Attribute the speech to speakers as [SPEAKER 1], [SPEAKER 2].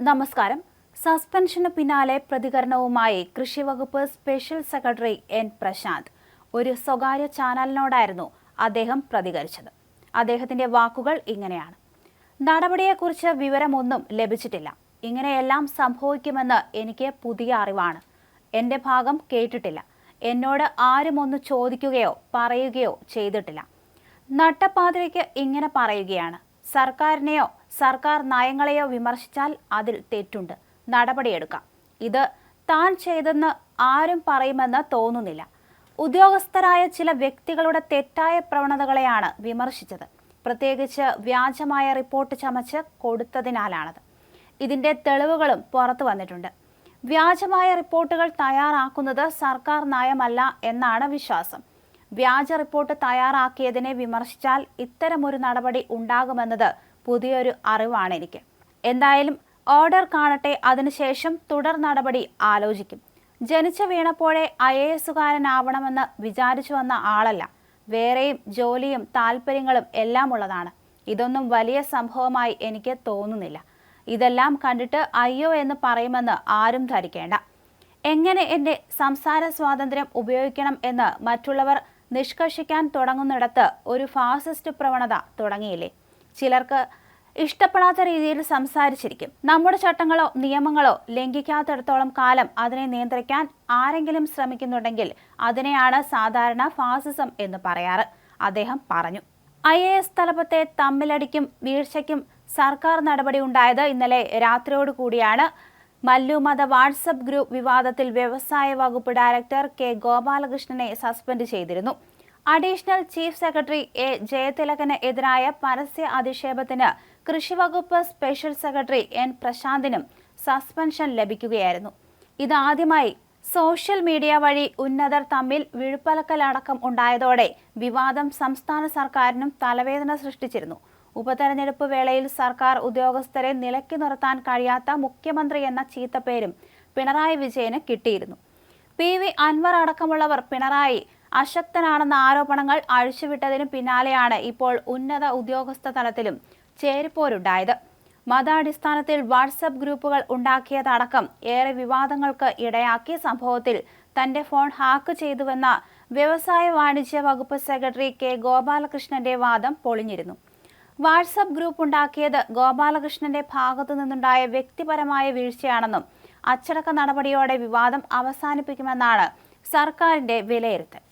[SPEAKER 1] നമസ്കാരം. സസ്പെൻഷന് പിന്നാലെ പ്രതികരണവുമായി കൃഷിവകുപ്പ് സ്പെഷ്യൽ സെക്രട്ടറി എൻ പ്രശാന്ത് ഒരു സ്വകാര്യ ചാനലിനോടായിരുന്നു അദ്ദേഹം പ്രതികരിച്ചത്. അദ്ദേഹത്തിന്റെ വാക്കുകൾ ഇങ്ങനെയാണ്. നടപടിയെക്കുറിച്ച് വിവരമൊന്നും ലഭിച്ചിട്ടില്ല. ഇങ്ങനെയെല്ലാം സംഭവിക്കുമെന്ന് എനിക്ക് പുതിയ അറിവാണ്. എന്റെ ഭാഗം കേട്ടിട്ടില്ല. എന്നോട് ആരും ഒന്ന് ചോദിക്കുകയോ പറയുകയോ ചെയ്തിട്ടില്ല. നട്ടപ്പാതിരയ്ക്ക് ഇങ്ങനെ പറയുകയാണ്. സർക്കാരിനെയോ സർക്കാർ നയങ്ങളെയോ വിമർശിച്ചാൽ അതിൽ തെറ്റുണ്ട്. നടപടിയെടുക്കാം. ഇത് താൻ ചെയ്തെന്ന് ആരും പറയുമെന്ന് തോന്നുന്നില്ല. ഉദ്യോഗസ്ഥരായ ചില വ്യക്തികളുടെ തെറ്റായ പ്രവണതകളെയാണ് വിമർശിച്ചത്. പ്രത്യേകിച്ച് വ്യാജമായ റിപ്പോർട്ട് ചമച്ച് കൊടുത്തതിനാലാണത്. ഇതിന്റെ തെളിവുകളും പുറത്തു വന്നിട്ടുണ്ട്. വ്യാജമായ റിപ്പോർട്ടുകൾ തയ്യാറാക്കുന്നത് സർക്കാർ നയമല്ല എന്നാണ് വിശ്വാസം. വ്യാജ റിപ്പോർട്ട് തയ്യാറാക്കിയതിനെ വിമർശിച്ചാൽ ഇത്തരമൊരു നടപടി ഉണ്ടാകുമെന്നത് പുതിയൊരു അറിവാണ് എനിക്ക്. എന്തായാലും ഓർഡർ കാണട്ടെ അതിനുശേഷം തുടർ നടപടി ആലോചിക്കും. ജനിച്ചു വീണപ്പോഴേ ഐ എ എസുകാരനാവണമെന്ന് വിചാരിച്ചു വന്ന ആളല്ല. വേറെയും ജോലിയും താല്പര്യങ്ങളും എല്ലാം ഉള്ളതാണ് ഇതൊന്നും വലിയ സംഭവമായി എനിക്ക് തോന്നുന്നില്ല. ഇതെല്ലാം കണ്ടിട്ട് അയ്യോ എന്ന് പറയുമെന്ന് ആരും ധരിക്കേണ്ട. എങ്ങനെ എന്റെ സംസാര സ്വാതന്ത്ര്യം ഉപയോഗിക്കണം എന്ന് മറ്റുള്ളവർ നിഷ്കർഷിക്കാൻ തുടങ്ങുന്നിടത്ത് ഒരു ഫാസിസ്റ്റ് പ്രവണത തുടങ്ങിയില്ലേ? ചിലർക്ക് ഇഷ്ടപ്പെടാത്ത രീതിയിൽ സംസാരിച്ചിരിക്കും. നമ്മുടെ ചട്ടങ്ങളോ നിയമങ്ങളോ ലംഘിക്കാത്തിടത്തോളം കാലം അതിനെ നിയന്ത്രിക്കാൻ ആരെങ്കിലും ശ്രമിക്കുന്നുണ്ടെങ്കിൽ അതിനെയാണ് സാധാരണ ഫാസിസം എന്ന് പറയാറ്. അദ്ദേഹം പറഞ്ഞു. ഐ എ എസ് തലപ്പത്തെ തമ്മിലടിക്കും വീഴ്ചയ്ക്കും സർക്കാർ നടപടി ഉണ്ടായത് ഇന്നലെ രാത്രിയോട് കൂടിയാണ്. മല്ലുമത വാട്സപ്പ് ഗ്രൂപ്പ് വിവാദത്തിൽ വ്യവസായ വകുപ്പ് ഡയറക്ടർ കെ ഗോപാലകൃഷ്ണനെ സസ്പെൻഡ് ചെയ്തിരുന്നു. അഡീഷണൽ ചീഫ് സെക്രട്ടറി എ ജയതിലകന് എതിരായ പരസ്യ അധിക്ഷേപത്തിന് കൃഷിവകുപ്പ് സ്പെഷ്യൽ സെക്രട്ടറി എൻ പ്രശാന്തിനും സസ്പെൻഷൻ ലഭിക്കുകയായിരുന്നു. ഇതാദ്യമായി സോഷ്യൽ മീഡിയ വഴി ഉന്നതർ തമ്മിൽ വിഴുപ്പലക്കലടക്കം ഉണ്ടായതോടെ വിവാദം സംസ്ഥാന സർക്കാരിനും തലവേദന സൃഷ്ടിച്ചിരുന്നു. ഉപതെരഞ്ഞെടുപ്പ് വേളയിൽ സർക്കാർ ഉദ്യോഗസ്ഥരെ നിലയ്ക്ക് നിർത്താൻ കഴിയാത്ത മുഖ്യമന്ത്രി എന്ന ചീത്തപ്പേരും പിണറായി വിജയന് കിട്ടിയിരുന്നു. പി. വി. അൻവർ അടക്കമുള്ളവർ പിണറായി അശക്തനാണെന്ന ആരോപണങ്ങൾ അഴിച്ചുവിട്ടതിന് പിന്നാലെയാണ് ഇപ്പോൾ ഉന്നത ഉദ്യോഗസ്ഥ തലത്തിലും ചേരിപ്പോരുണ്ടായത്. മതാടിസ്ഥാനത്തിൽ വാട്സപ്പ് ഗ്രൂപ്പുകൾ ഉണ്ടാക്കിയതടക്കം ഏറെ വിവാദങ്ങൾക്ക് ഇടയാക്കിയ സംഭവത്തിൽ തന്റെ ഫോൺ ഹാക്ക് ചെയ്തുവെന്ന വ്യവസായ വാണിജ്യ വകുപ്പ് സെക്രട്ടറി കെ ഗോപാലകൃഷ്ണന്റെ വാദം പൊളിഞ്ഞിരുന്നു. വാട്സപ്പ് ഗ്രൂപ്പ് ഉണ്ടാക്കിയത് ഗോപാലകൃഷ്ണന്റെ ഭാഗത്തു നിന്നുണ്ടായ വ്യക്തിപരമായ വീഴ്ചയാണെന്നും അച്ചടക്ക നടപടിയോടെ വിവാദം അവസാനിപ്പിക്കുമെന്നാണ് സർക്കാരിന്റെ വിലയിരുത്തൽ.